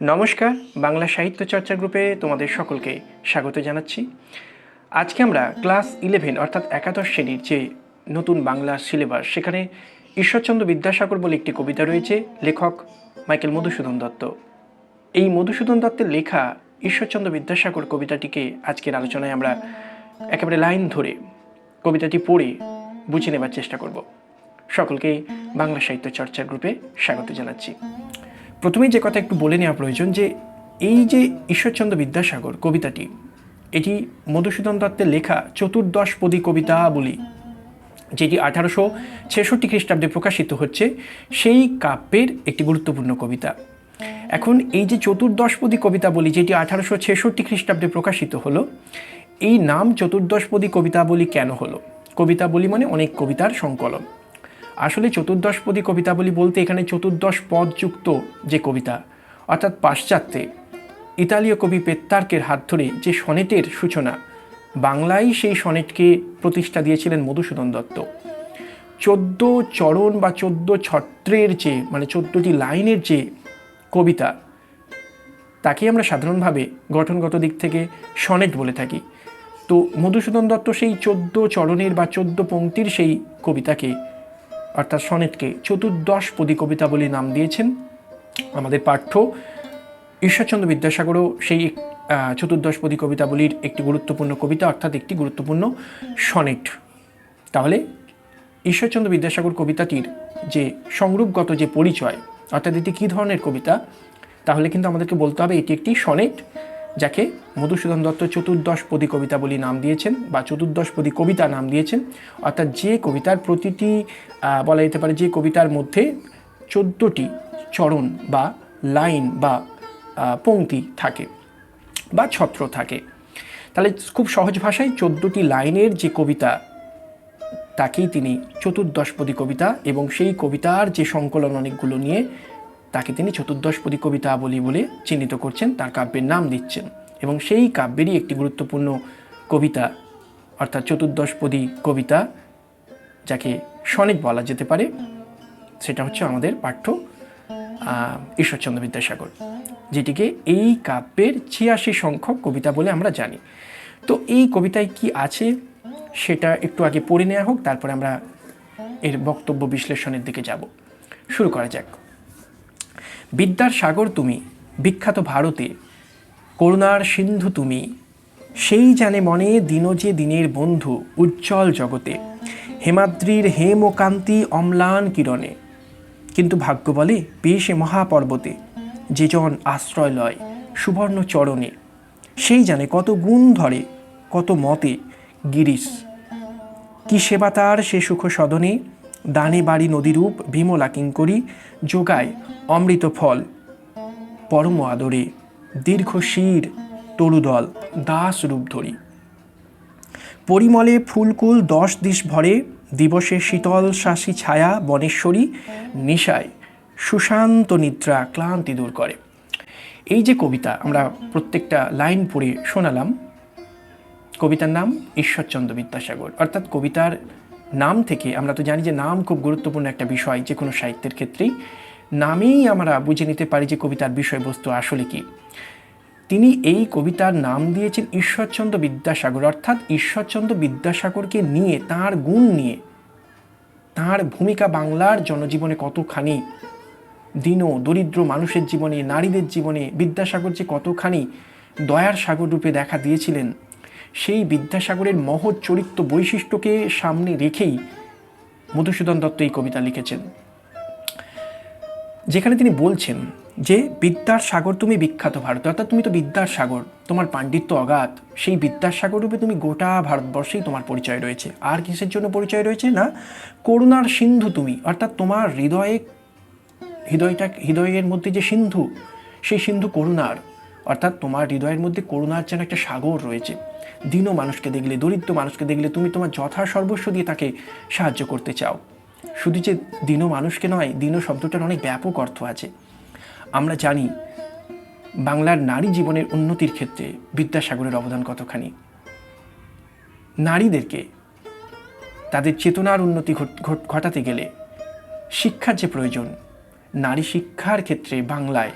নমস্কার, বাংলা সাহিত্য চর্চা গ্রুপে তোমাদের সকলকে স্বাগত জানাচ্ছি। আজকে আমরা ক্লাস ইলেভেন, অর্থাৎ একাদশ শ্রেণির যে নতুন বাংলা সিলেবাস, সেখানে ঈশ্বরচন্দ্র বিদ্যাসাগর বলে একটি কবিতা রয়েছে, লেখক মাইকেল মধুসূদন দত্ত। এই মধুসূদন দত্তের লেখা ঈশ্বরচন্দ্র বিদ্যাসাগর কবিতাটিকে আজকের আলোচনায় আমরা একেবারে লাইন ধরে কবিতাটি পড়ে বুঝে নেবার চেষ্টা করব। সকলকে বাংলা সাহিত্য চর্চা গ্রুপে স্বাগত জানাচ্ছি। প্রথমেই যে কথা একটু বলে নেওয়া প্রয়োজন যে এই যে ঈশ্বরচন্দ্র বিদ্যাসাগর কবিতাটি, এটি মধুসূদন দত্তের লেখা চতুর্দশপদী কবিতা বলি, যেটি আঠারোশো ছেষট্টি খ্রিস্টাব্দে প্রকাশিত হচ্ছে, সেই কাব্যের একটি গুরুত্বপূর্ণ কবিতা। এখন এই যে চতুর্দশপদী কবিতা বলি, যেটি আঠারোশো ছেষট্টি খ্রিস্টাব্দে প্রকাশিত হলো, এই নাম চতুর্দশপদী কবিতা বলি কেন হলো? কবিতা বলি মানে অনেক কবিতার সংকলন। আসলে চতুর্দশপদী কবিতাবলী বলতে এখানে চতুর্দশ পদযুক্ত যে কবিতা, অর্থাৎ পাশ্চাত্যে, ইতালীয় কবি পেত্তার্কের হাত ধরে যে সনেটের সূচনা, বাংলায় সেই সনেটকে প্রতিষ্ঠা দিয়েছিলেন মধুসূদন দত্ত। চোদ্দ চরণ বা চোদ্দ ছত্রের যে মানে চোদ্দটি লাইনের যে কবিতা, তাকে আমরা সাধারণভাবে গঠনগত দিক থেকে সনেট বলে থাকি। তো মধুসূদন দত্ত সেই চোদ্দ চরণের বা চোদ্দ পংক্তির সেই কবিতাকে অর্থাৎ সনেটকে চতুর্দশপদী কবিতা বলে নাম দিয়েছেন আমাদের পাঠ্য ঈশ্বরচন্দ্র বিদ্যাসাগরও সেই আহ, চতুর্দশপদী কবিতাবলীর একটি গুরুত্বপূর্ণ কবিতা অর্থাৎ একটি গুরুত্বপূর্ণ সনেট। তাহলে ঈশ্বরচন্দ্র বিদ্যাসাগর কবিতাটির যে সংরূপগত যে পরিচয় অর্থাৎ এটি কী ধরনের কবিতা তাহলে কিন্তু আমাদেরকে বলতে হবে এটি একটি সনেট। যাকে মধুসূদন দত্ত চতুর্দশপদী কবিতা বলে নাম দিয়েছেন বা চতুর্দশপদী কবিতা নাম দিয়েছেন। অর্থাৎ যে কবিতার প্রতিটি বলা যেতে পারে যে কবিতার মধ্যে চোদ্দোটি চরণ বা লাইন বা পংক্তি থাকে বা ছত্র থাকে। তাহলে খুব সহজ ভাষায় চোদ্দোটি লাইনের যে কবিতা, তাকেই তিনি চতুর্দশপদী কবিতা এবং সেই কবিতার যে সংকলন অনেকগুলো নিয়ে তাকে তিনি চতুর্দশপদী কবিতা বলি বলে চিহ্নিত করছেন, তার কাব্যের নাম দিচ্ছেন। এবং সেই কাব্যেরই একটি গুরুত্বপূর্ণ কবিতা, অর্থাৎ চতুর্দশপদী কবিতা, যাকে সনেট বলা যেতে পারে, সেটা হচ্ছে আমাদের পাঠ্য ঈশ্বরচন্দ্র বিদ্যাসাগর, যেটিকে এই কাব্যের ছিয়াশি সংখ্যক কবিতা বলে আমরা জানি। তো এই কবিতায় কি আছে, সেটা একটু আগে পড়ে নেওয়া হোক, তারপরে আমরা এর বক্তব্য বিশ্লেষণের দিকে যাব। শুরু করা যাক। বিদ্যার সাগর তুমি, বিখ্যাত ভারতে, করুণার সিন্ধু তুমি, সেই জানে মনে দিন যে দিনের বন্ধু উজ্জ্বল জগতে, হেমাদ্রির হেম ও কান্তি অম্লান কিরণে। কিন্তু ভাগ্য বলে পেশে মহাপর্বতে, যে জন আশ্রয় লয় সুবর্ণ চরণে, সেই জানে কত গুণ ধরে, কত মতে গিরিশ। কি সেবা তার সে সুখ সদনে দানে বাড়ি নদীরূপ বিমলা কিঙ্করি যোগায় অমৃত ফল। পরম আদরে, দীর্ঘ শির, তরুদল, দাস রূপ ধরি। পরিমলে ফুলকুল দশ দিশ ভরে, দিবসে শীতল শাসী ছায়া বনেশ্বরী নিশায়, সুশান্ত নিদ্রা ক্লান্তি দূর করে। এই যে কবিতা আমরা প্রত্যেকটা লাইন পড়ে শোনালাম, কবিতার নাম ঈশ্বরচন্দ্র বিদ্যাসাগর। অর্থাৎ কবিতার নাম থেকে, আমরা তো জানি যে নাম খুব গুরুত্বপূর্ণ একটা বিষয় যে কোনো সাহিত্যের ক্ষেত্রেই, নামেই আমরা বুঝে নিতে পারি যে কবিতার বিষয়বস্তু আসলে কি। তিনি এই কবিতার নাম দিয়েছেন ঈশ্বরচন্দ্র বিদ্যাসাগর, অর্থাৎ ঈশ্বরচন্দ্র বিদ্যাসাগরকে নিয়ে, তার গুণ নিয়ে, তার ভূমিকা বাংলার জনজীবনে কতখানি দীন, দরিদ্র মানুষের জীবনে, নারীদের জীবনে বিদ্যাসাগর যে কতখানি দয়ার সাগর রূপে দেখা দিয়েছিলেন সেই বিদ্যাসাগরের মহৎ চরিত্র বৈশিষ্ট্যকে সামনে রেখেই মধুসূদন দত্ত এই কবিতা লিখেছেন। যেখানে তিনি বলছেন যে, বিদ্যার সাগর তুমি বিখ্যাত ভারত। অর্থাৎ তুমি তো বিদ্যার সাগর, তোমার পাণ্ডিত্য অগাধ। সেই বিদ্যার সাগর রূপে তুমি গোটা ভারতবর্ষেই তোমার পরিচয় রয়েছে। আর কিসের জন্য পরিচয় রয়েছে না? করুণার সিন্ধু তুমি। অর্থাৎ তোমার হৃদয়ে, হৃদয়টা, হৃদয়ের মধ্যে যে সিন্ধু, সেই সিন্ধু করুণার। অর্থাৎ তোমার হৃদয়ের মধ্যে করুণার যেন একটা সাগর রয়েছে। দীন মানুষকে দেখলে, দরিদ্র মানুষকে দেখলে তুমি তোমার যথা সর্বস্ব দিয়ে তাকে সাহায্য করতে চাও। শুধু যে দীন মানুষকে নয় দীন শব্দটার অনেক ব্যাপক অর্থ আছে। আমরা জানি বাংলার নারী জীবনের উন্নতির ক্ষেত্রে বিদ্যাসাগরের অবদান কতখানি। নারীদেরকে তাদের চেতনার উন্নতি ঘট- ঘট- ঘটাতে গেলে শিক্ষার যে প্রয়োজন, নারী শিক্ষার ক্ষেত্রে বাংলায়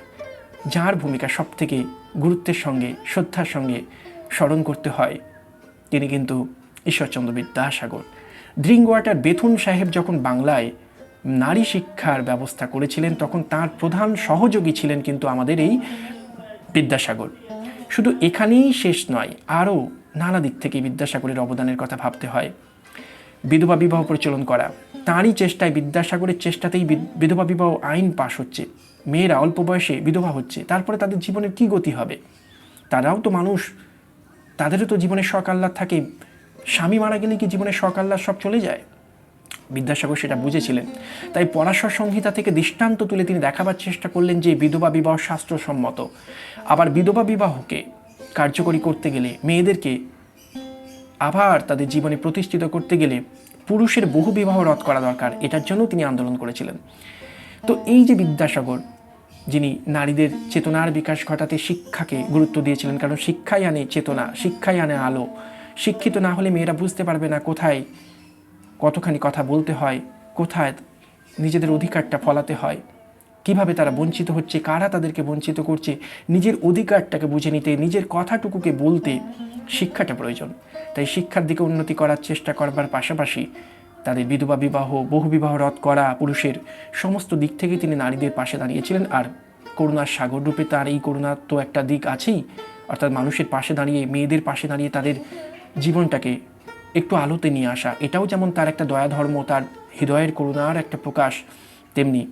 যার ভূমিকা সব থেকে গুরুত্বের সঙ্গে, শ্রদ্ধার সঙ্গে স্মরণ করতে হয়। তিনি কিন্তু Ishwarchandra Vidyasagar. Drink water Bethune সাহেব যখন বাংলায় নারী শিক্ষার ব্যবস্থা করেছিলেন, তখন তার প্রধান সহযোগী ছিলেন কিন্তু আমাদের এই বিদ্যাসাগর। শুধু এখানেই শেষ নয়, আরও নানা দিক থেকে বিদ্যাসাগরের অবদানের কথা ভাবতে হয়। বিধবা বিবাহ প্রচলন করা, তাঁরই চেষ্টায় বিদ্যাসাগরের চেষ্টাতেই বিধ- বিধবা বিবাহ আইন পাশ হচ্ছে। মেয়েরা অল্প বয়সে বিধবা হচ্ছে, তারপরে তাদের জীবনের কী গতি হবে? তারাও তো মানুষ তাদেরও তো জীবনের শখ আহ্লাদ থাকে। স্বামী মারা গেলে কি জীবনের শখ আহ্লাদ সব চলে যায়? বিদ্যাসাগর সেটা বুঝেছিলেন। তাই পরাশর সংহিতা থেকে দৃষ্টান্ত তুলে তিনি দেখাবার চেষ্টা করলেন যে বিধবা বিবাহ শাস্ত্রসম্মত। আবার বিধবা বিবাহকে কার্যকরী করতে গেলে মেয়েদেরকে আবার তাদের জীবনে প্রতিষ্ঠিত করতে গেলে পুরুষের বহু বিবাহ রদ করা দরকার। এটার জন্য তিনি আন্দোলন করেছিলেন। তো এই যে বিদ্যাসাগর যিনি নারীদের চেতনার বিকাশ ঘটাতে শিক্ষাকে গুরুত্ব দিয়েছিলেন, কারণ শিক্ষাই আনে চেতনা, শিক্ষাই আনে আলো। শিক্ষিত না হলে মেয়েরা বুঝতে পারবে না কোথায় কতখানি কথা বলতে হয়, কোথায় নিজেদের অধিকারটা ফলাতে হয়, কীভাবে তারা বঞ্চিত হচ্ছে, কারা তাদেরকে বঞ্চিত করছে, নিজের অধিকারটাকে বুঝে নিতে, নিজের কথাটুকুকে বলতে শিক্ষাটা প্রয়োজন। তাই শিক্ষার দিকে উন্নতি করার চেষ্টা করবার পাশাপাশি তাদের বিধবা বিবাহ, বহু বিবাহ রদ করা পুরুষের সমস্ত দিক থেকে তিনি নারীদের পাশে দাঁড়িয়েছিলেন। আর করুণার সাগর রূপে তার এই করুণার তো একটা দিক আছেই। অর্থাৎ মানুষের পাশে দাঁড়িয়ে, মেয়েদের পাশে দাঁড়িয়ে তাদের জীবনটাকে একটু আলোতে নিয়ে আসা, এটাও যেমন তার একটা দয়া ধর্ম, তার হৃদয়ের করুণার একটা প্রকাশ, তেমনি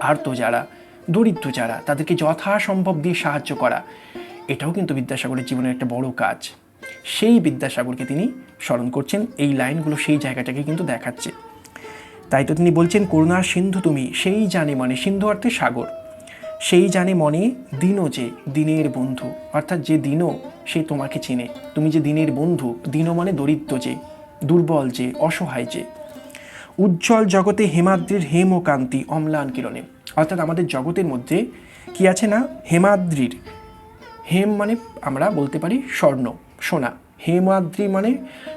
আর তো যারা, দরিদ্র যারা, তাদেরকে যথাসম্ভব দিয়ে সাহায্য করা, এটাও কিন্তু বিদ্যাসাগরের জীবনের একটা বড় কাজ। সেই বিদ্যাসাগরকে তিনি স্মরণ করছেন, এই লাইনগুলো সেই জায়গাটাকে কিন্তু দেখাচ্ছে। তাই তো তিনি বলছেন, করুণার সিন্ধু তুমি, সেই জানে মনে সিন্ধু অর্থে সাগর। সেই জানে মনে দিনও যে দিনের বন্ধু। অর্থাৎ যে দিনও সে তোমাকে চেনে। তুমি যে দিনের বন্ধু, দিনও মানে দরিদ্র যে, দুর্বল যে, অসহায় যে। উজ্জ্বল জগতে হেমাদ্রির হেম ও কান্তি অম্লান কিরণে। অর্থাৎ আমাদের জগতের মধ্যে কি আছে না? হেমাদ্রির, হেম মানে আমরা বলতে পারি স্বর্ণ, সোনা। হেমাদ্রি মানে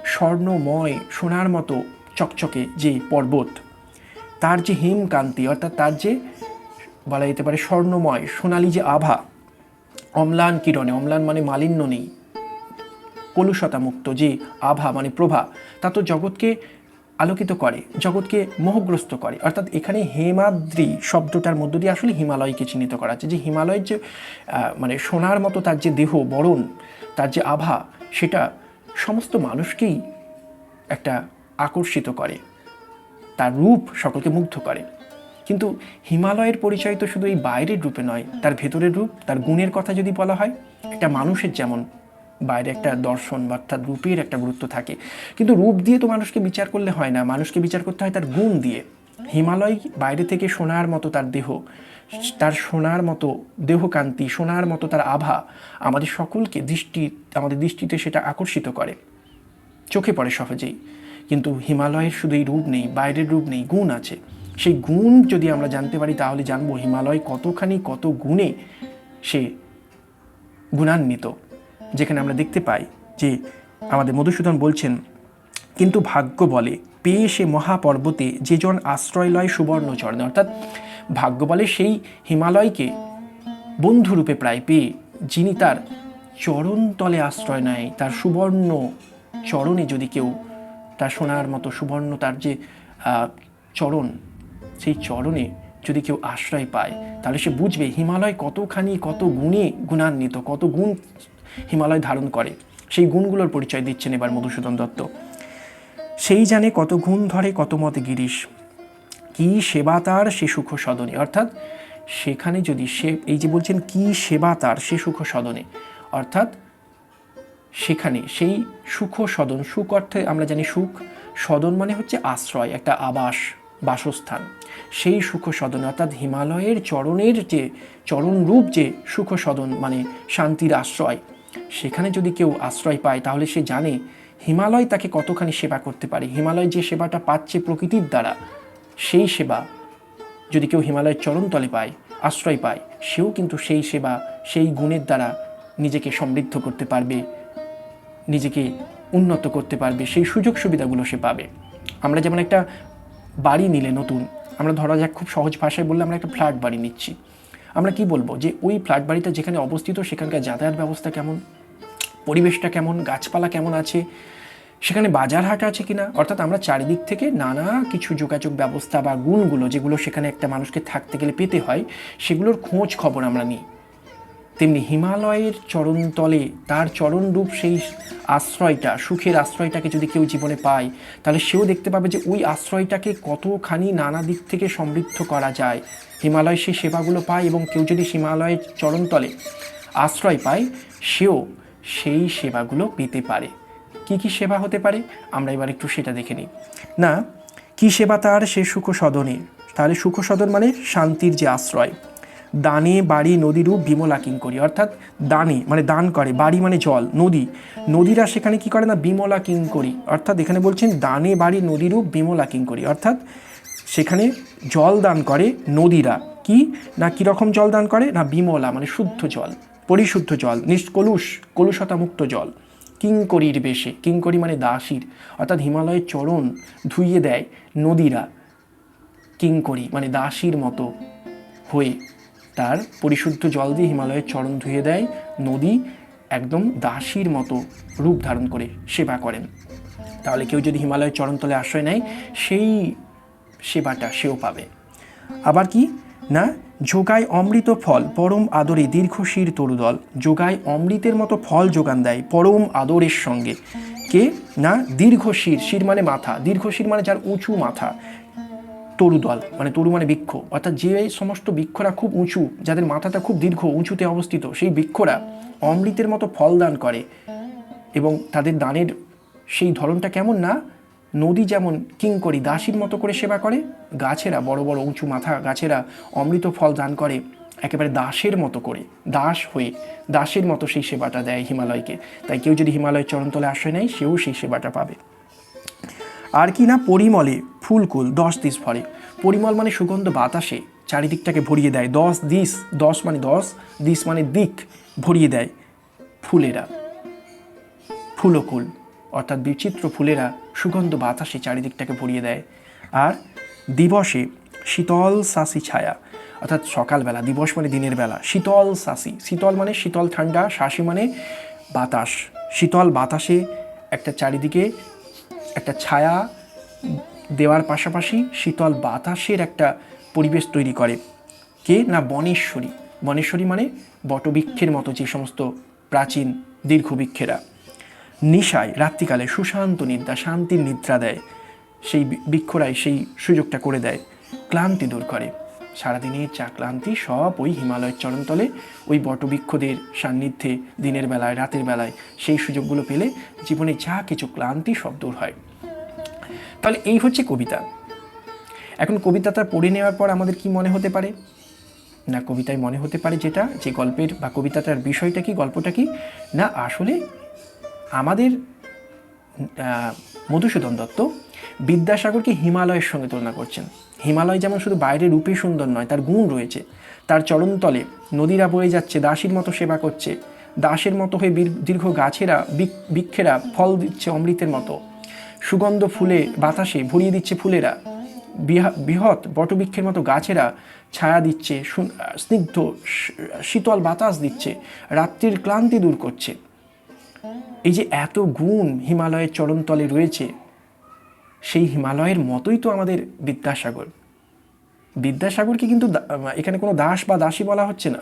স্বর্ণময়, সোনার মতো চকচকে যে পর্বত। তার যে হেমকান্তি, অর্থাৎ তার যে বলা যেতে পারে স্বর্ণময়, সোনালি যে আভা, অম্লান কিরণে, অম্লান মানে মালিন্য নেই কলুষতা মুক্ত যে আভা মানে প্রভা, তা তো জগৎকে আলোকিত করে, জগৎকে মোহগ্রস্ত করে। অর্থাৎ এখানে হেমাদ্রি শব্দটার মধ্য দিয়ে আসলে হিমালয়কে চিহ্নিত করা হচ্ছে যে হিমালয়ের যে মানে সোনার মতো তার যে দেহ, বরণ, তার যে আভা সেটা সমস্ত মানুষকেই একটা আকর্ষিত করে। তার রূপ সকলকে মুগ্ধ করে। কিন্তু হিমালয়ের পরিচয় তো শুধু এই বাইরের রূপে নয়, তার ভেতরের রূপ, তার গুণের কথা যদি বলা হয়, একটা মানুষের যেমন বাইরে একটা দর্শন বা অর্থাৎ রূপের একটা গুরুত্ব থাকে। কিন্তু রূপ দিয়ে তো মানুষকে বিচার করলে হয় না। মানুষকে বিচার করতে হয় তার গুণ দিয়ে। হিমালয় বাইরে থেকে সোনার মতো তার দেহ, তার সোনার মতো দেহকান্তি, সোনার মতো তার আভা আমাদের সকলকে দৃষ্টি, আমাদের দৃষ্টিতে সেটা আকর্ষিত করে। চোখে পড়ে সহজেই। কিন্তু হিমালয়ের শুধু এই রূপ নেই, বাইরের রূপ নেই, গুণ আছে। সেই গুণ যদি আমরা জানতে পারি, তাহলে জানব হিমালয় কতখানি কত গুণে সে গুণান্বিত। যেখানে আমরা দেখতে পাই যে আমাদের মধুসূদন বলছেন, কিন্তু ভাগ্য বলে পেয়ে সে মহাপর্বতে যে জন আশ্রয় লয় সুবর্ণ চরণে, অর্থাৎ ভাগ্য বলে সেই হিমালয়কে বন্ধুরূপে প্রায় পেয়ে, যিনি তার চরণ তলে আশ্রয় নেয়, তার সুবর্ণ চরণে যদি কেউ তার সোনার মতো সুবর্ণ, তার যে চরণ, সেই চরণে যদি কেউ আশ্রয় পায়, তাহলে সে বুঝবে হিমালয় কতখানি, কত গুণে গুণান্বিত, কত গুণ হিমালয় ধারণ করে। সেই গুণগুলোর পরিচয় দিচ্ছেন এবার মধুসূদন দত্ত। সেই জানে কত গুণ ধরে, কত মত গিরিশ। কি সেবা তার, সে সুখ সদনে। অর্থাৎ সেখানে যদি সে, এই যে বলছেন কি সেবা তার, সে সুখ সদনে। অর্থাৎ সেখানে সেই সুখ সদন, সুখ অর্থে আমরা জানি সুখ, সদন মানে হচ্ছে আশ্রয়, একটা আবাস, বাসস্থান। সেই সুখ সদন, অর্থাৎ হিমালয়ের চরণের যে, চরণ রূপ যে সুখ সদন মানে শান্তির আশ্রয়, সেখানে যদি কেউ আশ্রয় পায়, তাহলে সে জানে হিমালয় তাকে কতখানি সেবা করতে পারে? হিমালয় যে সেবাটা পাচ্ছে প্রকৃতির দ্বারা, সেই সেবা যদি কেউ হিমালয়ের চরমতলে পায়, আশ্রয় পায়, সেও কিন্তু সেই সেবা, সেই গুণের দ্বারা নিজেকে সমৃদ্ধ করতে পারবে, নিজেকে উন্নত করতে পারবে, সেই সুযোগ সুবিধাগুলো সে পাবে। আমরা যেমন একটা বাড়ি নিলে নতুন, আমরা ধরা যাক খুব সহজ ভাষায় বললে আমরা একটা ফ্ল্যাট বাড়ি নিচ্ছি। আমরা কি বলব? যে ওই ফ্ল্যাট বাড়িটা যেখানে অবস্থিত সেখানকার যাতায়াত ব্যবস্থা কেমন? পরিবেশটা কেমন, গাছপালা কেমন আছে, সেখানে বাজার হাট আছে কিনা, অর্থাৎ আমরা চারিদিক থেকে নানা কিছু যোগাযোগ ব্যবস্থা বা গুণগুলো যেগুলো সেখানে একটা মানুষকে থাকতে গেলে পেতে হয়, সেগুলোর খোঁজ খবর আমরা নিই। তেমনি হিমালয়ের চরণতলে তার চরণরূপ সেই আশ্রয়টা, সুখের আশ্রয়টাকে যদি কেউ জীবনে পায়, তাহলে সেও দেখতে পাবে যে ওই আশ্রয়টাকে কতখানি নানা দিক থেকে সমৃদ্ধ করা যায়। হিমালয় সেই সেবাগুলো পায় এবং কেউ যদি হিমালয়ের চরণতলে আশ্রয় পায়, সেও সেই সেবাগুলো পেতে পারে। কি কি সেবা হতে পারে? আমরা এবার একটু সেটা দেখে নিই। না, কি সেবা তার? সে সুখ সদনে তাহলে সুখ সদন মানে শান্তির যে আশ্রয়। দানে, বাড়ি নদীরূপ বিমলা করি অর্থাৎ দানে মানে দান করে। বাড়ি মানে জল, নদী। নদীরা সেখানে কি করে না? বিমলা করি অর্থাৎ এখানে বলছেন দানে, বাড়ি নদীরূপ বিমলা করি অর্থাৎ সেখানে জল দান করে নদীরা। কি? না কীরকম জল দান করে? না বিমলা মানে শুদ্ধ জল। পরিশুদ্ধ জল নিষ্কলুষ কলুষতামুক্ত জল। কিঙ্করির বেশে কিঙ্করি মানে দাসীর, অর্থাৎ হিমালয়ের চরণ ধুইয়ে দেয় নদীরা। কিঙ্করি মানে দাসীর মতো হয়ে তার পরিশুদ্ধ জল দিয়ে হিমালয়ের চরণ ধুয়ে দেয় নদী, একদম দাসীর মতো রূপ ধারণ করে, সেবা করেন। তাহলে কেউ যদি হিমালয়ের চরণতলে আশ্রয় নেয়, সেই সেবাটা সেও পাবে। আবার কি? না যোগায় অমৃত ফল, পরম আদরে দীর্ঘশির তরুদল। যোগায় অমৃতের মতো ফল যোগান দেয় পরম আদরের সঙ্গে। কে? না, দীর্ঘশির। শির মানে মাথা। দীর্ঘশির মানে যার উঁচু মাথা। তরুদল মানে তরু মানে বৃক্ষ। অর্থাৎ যে সমস্ত বৃক্ষরা খুব উঁচু, যাদের মাথাটা খুব দীর্ঘ, উঁচুতে অবস্থিত, সেই বৃক্ষরা অমৃতের মতো ফল দান করে। এবং তাদের দানের সেই ধরনটা কেমন না? নদী যেমন কিঙ্করি দাসীর মতো করে সেবা করে, গাছেরা, বড় বড় উঁচু মাথা গাছেরা অমৃত ফল দান করে, একেবারে দাসের মতো করে, দাস হয়ে দাসের মতো সেই সেবাটা দেয় হিমালয়কে। তাই কেউ যদি হিমালয়ের চরণতলে আশ্রয় নেয়, সেও সেই সেবাটা পাবে। আর কি না পরিমলে ফুলকুল, দশ দিস ভরে পরিমল মানে সুগন্ধ বাতাসে, চারিদিকটাকে ভরিয়ে দেয়। দশ দিস, দশ মানে দশ, দিস মানে দিক ভরিয়ে দেয় ফুলেরা। ফুলকুল। অর্থাৎ বিচিত্র ফুলেরা সুগন্ধ বাতাসে চারিদিকটাকে ভরিয়ে দেয়। আর দিবসে শীতল শাসি ছায়া, অর্থাৎ সকালবেলা, দিবস মানে দিনের বেলা, শীতল শাসি শীতল মানে শীতল ঠান্ডা শাসি মানে বাতাস। শীতল বাতাসে একটা চারিদিকে একটা ছায়া দেওয়ার পাশাপাশি শীতল বাতাসের একটা পরিবেশ তৈরি করে। কে? না, বনেশ্বরী। বনেশ্বরী মানে বটবৃক্ষের মতো যে সমস্ত প্রাচীন দীর্ঘ বৃক্ষেরা নিশায় রাত্রিকালে সুশান্ত নিদ্রা, শান্তির নিদ্রা দেয়। সেই বৃক্ষরাই সেই সুযোগটা করে দেয়, ক্লান্তি দূর করে। সারাদিনের চা ক্লান্তি সব ওই হিমালয়ের চরণতলে, ওই বটবৃক্ষদের সান্নিধ্যে দিনের বেলায়, রাতের বেলায় সেই সুযোগগুলো পেলে জীবনে যা কিছু ক্লান্তি সব দূর হয়। তাহলে এই হচ্ছে কবিতা। এখন কবিতাটা পড়ে নেওয়ার পর আমাদের কি মনে হতে পারে? না, কবিতায় মনে হতে পারে যেটা, যে গল্পের বা কবিতাটার বিষয়টা কি, গল্পটা কি? না, আসলে আমাদের মধুসূদন দত্ত বিদ্যাসাগরকে হিমালয়ের সঙ্গে তুলনা করছেন। হিমালয় যেমন শুধু বাইরে রূপে সুন্দর নয়, তার গুণ রয়েছে। তার চরণতলে নদীরা বয়ে যাচ্ছে, দাসীর মতো সেবা করছে। দাসের মতো হয়ে দীর্ঘ গাছেরা বৃক- বৃক্ষেরা ফল দিচ্ছে অমৃতের মতো। সুগন্ধ ফুলে বাতাসে ভরিয়ে দিচ্ছে ফুলেরা। বিহা- বৃহৎ বটবৃক্ষের মতো গাছেরা ছায়া দিচ্ছে স্নিগ্ধ শীতল বাতাস দিচ্ছে, রাত্রির ক্লান্তি দূর করছে। এই যে এত গুণ হিমালয়ের চরণতলে রয়েছে সেই হিমালয়ের মতোই তো আমাদের বিদ্যাসাগর। বিদ্যাসাগরকে কিন্তু এখানে কোনো দাস বা দাসী বলা হচ্ছে না।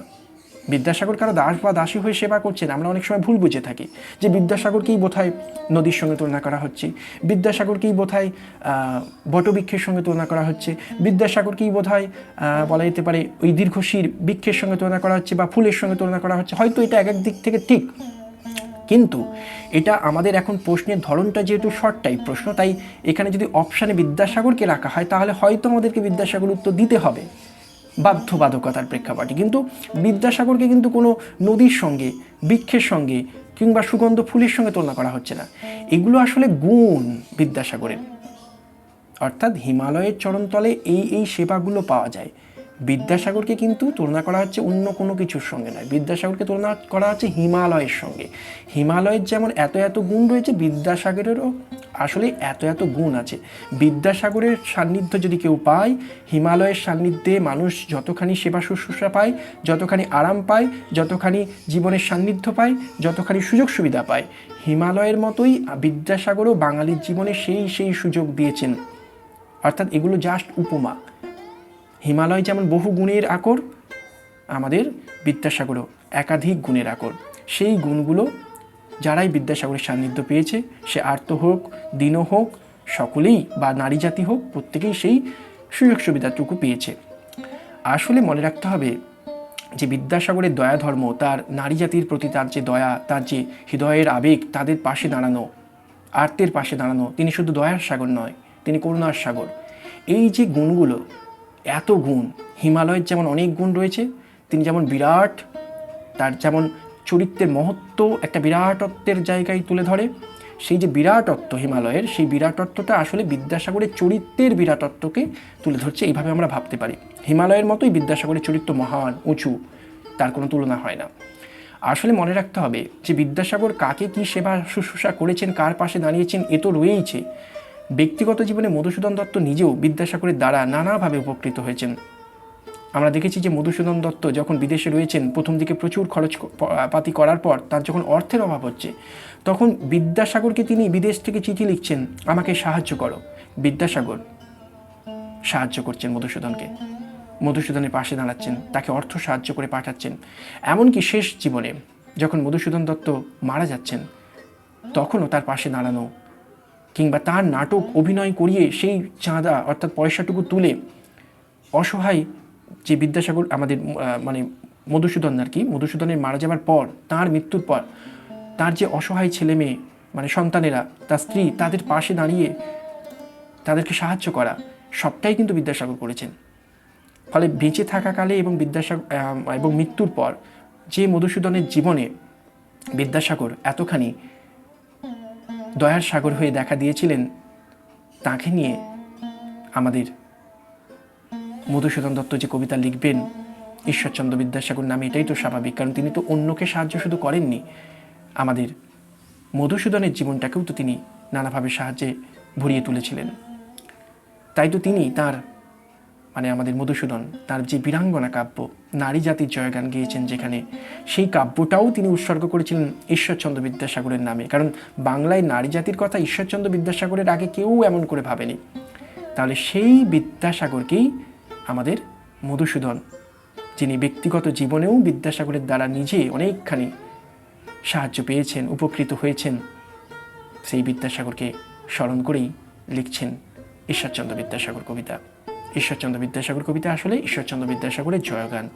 বিদ্যাসাগর কারও দাস বা দাসী হয়ে সেবা করছেন আমরা অনেক সময় ভুল বুঝে থাকি যে বিদ্যাসাগরকেই বোধহয় নদীর সঙ্গে তুলনা করা হচ্ছে বিদ্যাসাগরকেই আহ, বটবৃক্ষের সঙ্গে তুলনা করা হচ্ছে বিদ্যাসাগরকেই বোধহয় বলা যেতে পারে ওই দীর্ঘশির বৃক্ষের সঙ্গে তুলনা করা হচ্ছে বা ফুলের সঙ্গে তুলনা করা হচ্ছে হয়তো এটা এক এক দিক থেকে ঠিক। কিন্তু এটা আমাদের এখন প্রশ্নের ধরনটা যেহেতু শর্ট টাইপ প্রশ্ন, তাই এখানে যদি অপশানে বিদ্যাসাগরকে রাখা হয়, তাহলে হয়তো আমাদেরকে বিদ্যাসাগর উত্তর দিতে হবে বাধ্যবাধকতার প্রেক্ষাপটে। কিন্তু বিদ্যাসাগরকে কিন্তু কোনো নদীর সঙ্গে, বৃক্ষের সঙ্গে কিংবা সুগন্ধ ফুলের সঙ্গে তুলনা করা হচ্ছে না। এগুলো আসলে গুণ বিদ্যাসাগরের। অর্থাৎ হিমালয়ের চরণতলে এই এই সেবাগুলো পাওয়া যায়। বিদ্যাসাগরকে কিন্তু তুলনা করা হচ্ছে অন্য কোনো কিছুর সঙ্গে নয়। বিদ্যাসাগরকে তুলনা করা হচ্ছে হিমালয়ের সঙ্গে। হিমালয়ের যেমন এত এত গুণ রয়েছে, বিদ্যাসাগরেরও আসলে এত এত গুণ আছে। বিদ্যাসাগরের সান্নিধ্য যদি কেউ পায়, হিমালয়ের সান্নিধ্যে মানুষ যতখানি সেবা শুশ্রূষা পায়, যতখানি আরাম পায়, যতখানি জীবনের সান্নিধ্য পায়, যতখানি সুযোগ সুবিধা পায়, হিমালয়ের মতোই বিদ্যাসাগরও বাঙালির জীবনে সেই সেই সুযোগ দিয়েছেন। অর্থাৎ এগুলো জাস্ট উপমা। হিমালয় যেমন বহু গুণের আকর, আমাদের বিদ্যাসাগরও একাধিক গুণের আকর। সেই গুণগুলো যারাই বিদ্যাসাগরের সান্নিধ্য পেয়েছে, সে আর্ত হোক, দীন হোক, সকলেই বা নারী জাতি হোক, প্রত্যেকেই সেই সুযোগ সুবিধাটুকু পেয়েছে। আসলে মনে রাখতে হবে যে বিদ্যাসাগরের দয়া ধর্ম, তার নারী জাতির প্রতি তার যে দয়া, তার যে হৃদয়ের আবেগ, তাদের পাশে দাঁড়ানো, আর্তের পাশে দাঁড়ানো, তিনি শুধু দয়ার সাগর নয়, তিনি করুণার সাগর। এই যে গুণগুলো এত গুণ। হিমালয়ের যেমন অনেক গুণ রয়েছে, তিনি যেমন বিরাট, তার যেমন চরিত্রের মহত্ব একটা বিরাটত্বের জায়গায় তুলে ধরে, সেই যে বিরাটত্ব হিমালয়ের, সেই বিরাটত্বটা আসলে বিদ্যাসাগরের চরিত্রের বিরাটত্বকে তুলে ধরছে, এইভাবে আমরা ভাবতে পারি। হিমালয়ের মতোই বিদ্যাসাগরের চরিত্র মহান, উঁচু, তার কোনো তুলনা হয় না। আসলে মনে রাখতে হবে যে বিদ্যাসাগর কাকে কি সেবা শুশ্রূষা করেছেন, কার পাশে দাঁড়িয়েছেন, এ তো রয়েইছে। ব্যক্তিগত জীবনে মধুসূদন দত্ত নিজেও বিদ্যাসাগরের দ্বারা নানাভাবে উপকৃত হয়েছেন। আমরা দেখেছি যে মধুসূদন দত্ত যখন বিদেশে রয়েছেন, প্রথম দিকে প্রচুর খরচ পাতি করার পর তার যখন অর্থের অভাব হচ্ছে, তখন বিদ্যাসাগরকে তিনি বিদেশ থেকে চিঠি লিখছেন, আমাকে সাহায্য করো। বিদ্যাসাগর সাহায্য করছেন মধুসূদনকে। মধুসূদনের পাশে দাঁড়াচ্ছেন, তাকে অর্থ সাহায্য করে পাঠাচ্ছেন। এমনকি শেষ জীবনে যখন মধুসূদন দত্ত মারা যাচ্ছেন, তখনও তার পাশে দাঁড়ানো কিংবা তার নাটক অভিনয় করিয়ে সেই চাঁদা অর্থাৎ পয়সাটুকু তুলে অসহায় যে বিদ্যাসাগর, আমাদের মানে মধুসূদন আর কি, মধুসূদনের মারা যাওয়ার পর, তার মৃত্যুর পর, তার যে অসহায় ছেলে মেয়ে মানে সন্তানেরা, তার স্ত্রী, তাদের পাশে দাঁড়িয়ে তাদেরকে সাহায্য করা, সবটাই কিন্তু বিদ্যাসাগর করেছেন। ফলে বেঁচে থাকাকালে এবং বিদ্যাসাগর এবং মৃত্যুর পর, যে মধুসূদনের জীবনে বিদ্যাসাগর এতখানি দয়ার সাগর হয়ে দেখা দিয়েছিলেন তাকে নিয়ে আমাদের মধুসূদন দত্ত যে কবিতা লিখবেন, ঈশ্বরচন্দ্র বিদ্যাসাগর নামে এটাই তো স্বাভাবিক, কারণ তিনি তো অন্যকে সাহায্য শুধু করেননি, আমাদের মধুসূদনের জীবনটাকেও তো তিনি নানাভাবে সাহায্যে ভরিয়ে তুলেছিলেন। তাই তো তিনি তার মানে আমাদের মধুসূদন, তার যে বীরাঙ্গনা কাব্য, নারী জাতির জয়গান গেয়েছেন যেখানে, সেই কাব্যটাও তিনি উৎসর্গ করেছিলেন ঈশ্বরচন্দ্র বিদ্যাসাগরের নামে। কারণ বাংলায় নারী জাতির কথা ঈশ্বরচন্দ্র বিদ্যাসাগরের আগে কেউ এমন করে ভাবেনি। তাহলে সেই বিদ্যাসাগরকেই আমাদের মধুসূদন, যিনি ব্যক্তিগত জীবনেও বিদ্যাসাগরের দ্বারা নিজে অনেকখানি সাহায্য পেয়েছেন, উপকৃত হয়েছেন, সেই বিদ্যাসাগরকে স্মরণ করেই লিখছেন ঈশ্বরচন্দ্র বিদ্যাসাগর কবিতা। ঈশ্বরচন্দ্র বিদ্যাসাগর কবিতা আসলে ঈশ্বরচন্দ্র বিদ্যাসাগরের জয়গান।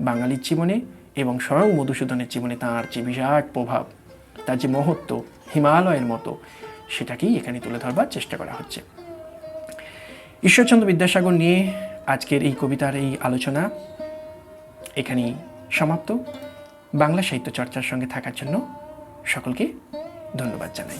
বাঙালির জীবনে এবং স্বয়ং মধুসূদনের জীবনে তাঁর যে বিরাট প্রভাব, তার যে মহত্ব হিমালয়ের মতো, সেটাকেই এখানে তুলে ধরবার চেষ্টা করা হচ্ছে। ঈশ্বরচন্দ্র বিদ্যাসাগর নিয়ে আজকের এই কবিতার এই আলোচনা এখানেই সমাপ্ত। বাংলা সাহিত্য চর্চার সঙ্গে থাকার জন্য সকলকে ধন্যবাদ জানাই।